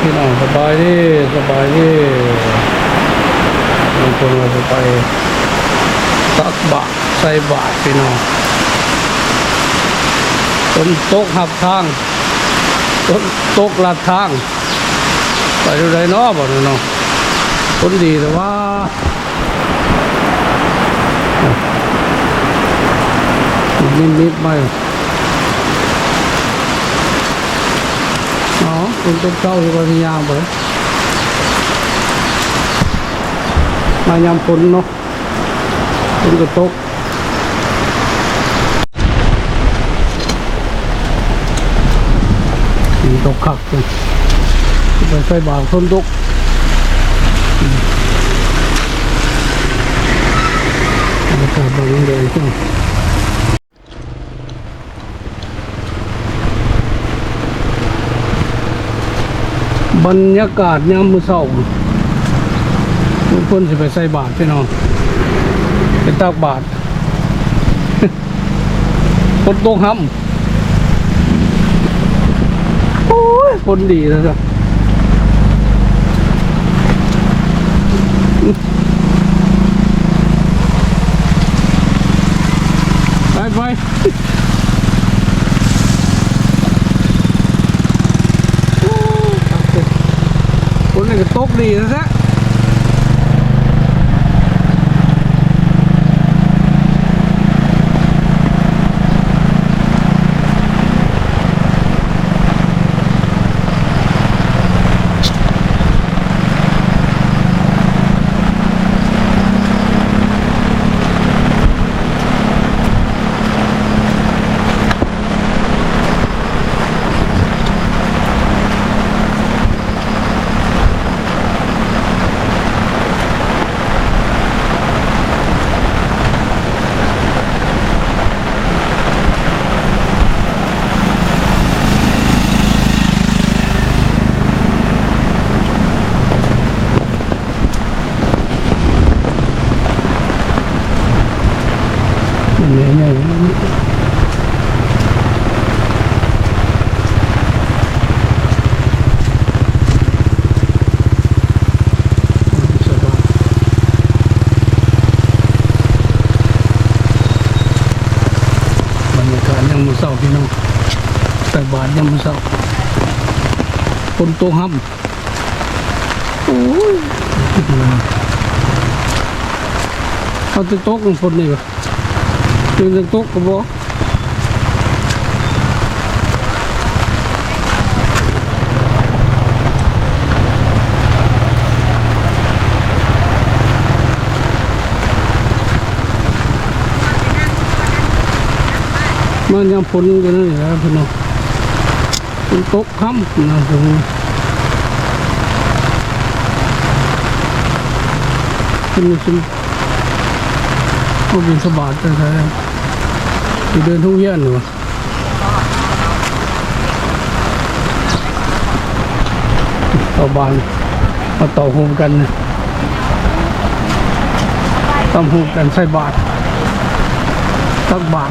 พี่น้องสบายดีสบายดีบางคนเราจะไปตักบาตรใส่บาตรพี่น้องต้นตกหับทางต้นตกลัดทาง ไปดูได้เนาะบ่เนาะคนดีแต่ว่านิดนิดๆไม่อ๋อ คุณต้นเก้าอยู่บนยามเบิดมายามฝนเนาะฝนก็ตกตกคักเลยไปใส่บางฝนตกบรรยากาศบางเดียวจัง บรรยากาศยามมื้อเช้าทุกคนสิไปใส่บาตรพี่น้องไปตักบาตรฝนตกห้ำโอ้ยฝนดีแล้วจ้ะไปไป คนนี้ก็ตกดีนะซะ เหนื่อยเหนื่อยบรรยากาศยังมือเศร้าพี่น้องแต่บาทยังมือเศร้าคนโตห้ำโอ้ยเอาแตึกโต๊ะของคนนี่วะตึงตึงตุ๊กกระบอกมันยังพ้นกันนั่นแหละพี่น้องเป็นตกค่ำนะผมเป็นเป็นก็เป็นสบายแต่ เดินทุ่งเยื่อนหรือวะต่อบานมาต่อหูมกันต้มโฮมกันใส่บาทตักบาท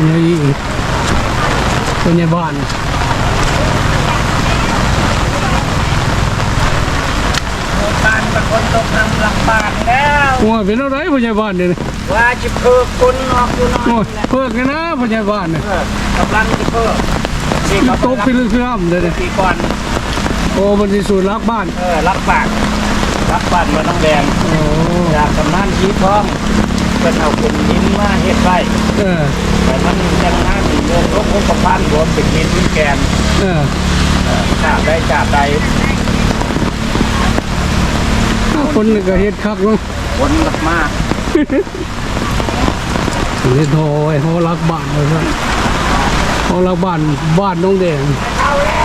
เป็นยังอีกเป็นยังบ้านบ้านเป็นคนตกทำลำบากแล้วโอ้ยเป็นอะไรเป็นยังบ้านเนี่ยว่าจะเพิ่มคนออกอยู่หน่อยโอ้ยแหละเพิกกันนะเป็นยังบ้านเนี่ยเออกำลังจะเพิ่มนี่เขาตกไปเรื่อยๆเลยเนี่ยปีก่อนโอ้มันจะสูตรรักบ้านเออรักปากรักปากมาต้องแดงโอ้จากกำนันชี้ท้อง เป็นเอาคุณหินมาเฮ็ดไร่เออแต่มันยังน่ามีเรื่องรบกวนกับพันรวมเป็นหินเป็นแกนเออเออจากได้จากใดคนนี่ก็เฮ็ดคักเนาะผลมากเฮ็ดโหยเขารักบ้านเลยนะเขารักบ้านบ้านน้องแดง เอาแล้วเอาแล้ว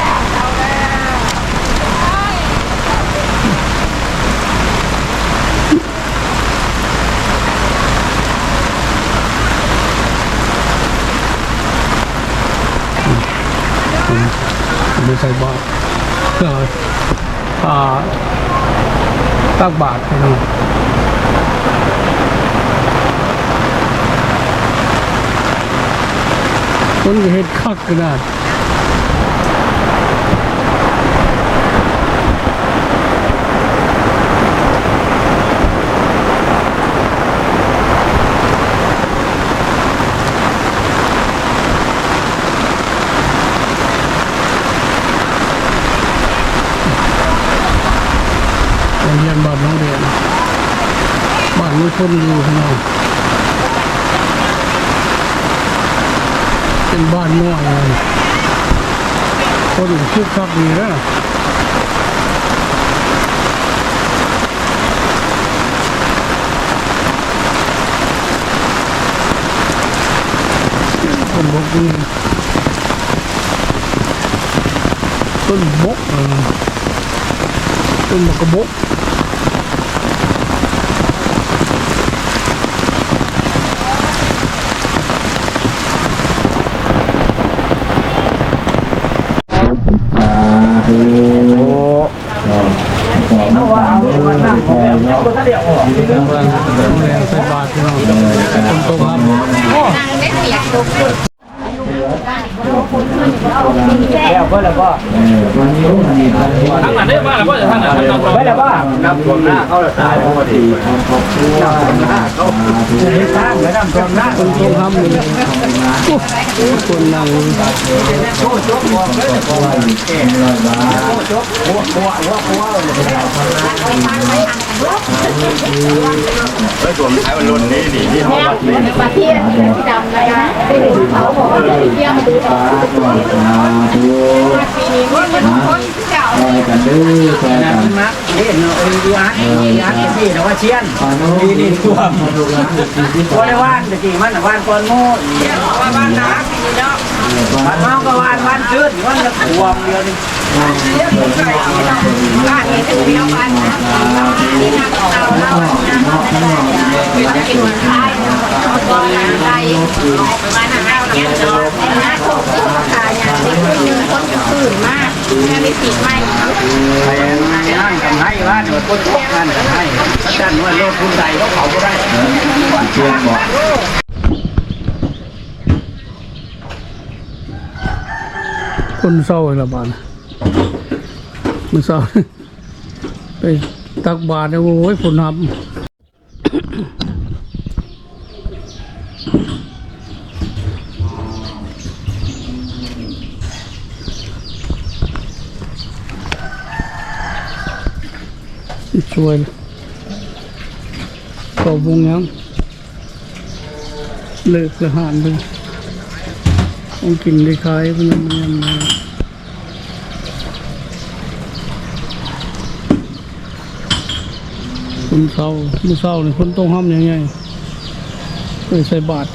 ใส่บาตรเพื่ออ่าตักบาตรพี่น้องคนเห็ดคักขนาด โรงเรียนบ้านน้องเรียนบ้านมี คนอยู่ข้างนอกเป็นบ้านน้อยเลยคนคึกคักดีนะต้นบกนี่ต้นบกต้นบกกระบก เอาว่าเอาวันนั่งของแบบนี้ก็เดียวออก โรงเรียนใส่บา ตรพี่น้งคนโตครับ แล้วก็แล้วก็ทางนั้นได้มาแล้วก็จะทางนั้นทางนั้นไม่แล้วก็นำตัวหน้าเขาตายพอดีนำตัวหน้าเขาสร้างแล้วนำตัวหน้าคนโตครับเลยโอ้คนนั่งโชว์โชว์หัวเลยโชว์โชว์หัวหัวหัวหัวเลยเฮ้ยผมใช้มันรุ่นนี้นี่ที่เขาวัดนี่ประ เทศที่ดำเลยนะไปดูเขาบอกว่าจะเที่ยวมาดูต่อปีนี้มันเป็นคนเก่านะนะนี่เนาะเอ็นดูอาร์ดีอาร์นี่นะว่าเชียนนี่นี่ตัวตัวในว่านตะกี้มันว่านก้อนโม่ว่าว่านน้ำนี่เนาะ ว่านน้องก็วานว่านชื้นว่านจะขวมเดียวนี่บ้านนี้จะเที่ยวบ้านนะที่นั่งเอาเราเรากินวันท้ายก็ไล่มาหน้าเราเนี่ยเนาะหน้าโคกที่วขาเนี่ยที่คนจะตื่นมากแค่ม่ติดไม่ไปนั่งทำให้ว่านหน่วยคนทุกงานทำให้พระจันทร์ว่าโลกคุณใดเขาเขาก็ได้ เชียนบอก คนเศร้าเลยละบาทมันเศร้าไปตักบาตรเนี่ยโอ้ยฝนหับช่วยขอบวงยังเลิกละหานไปต้องกินได้ขายเพื่อนมันมา คนเศร้ามือเศร้าเนี่ยคนต้องห้ามยังไงเคยใส่บาตร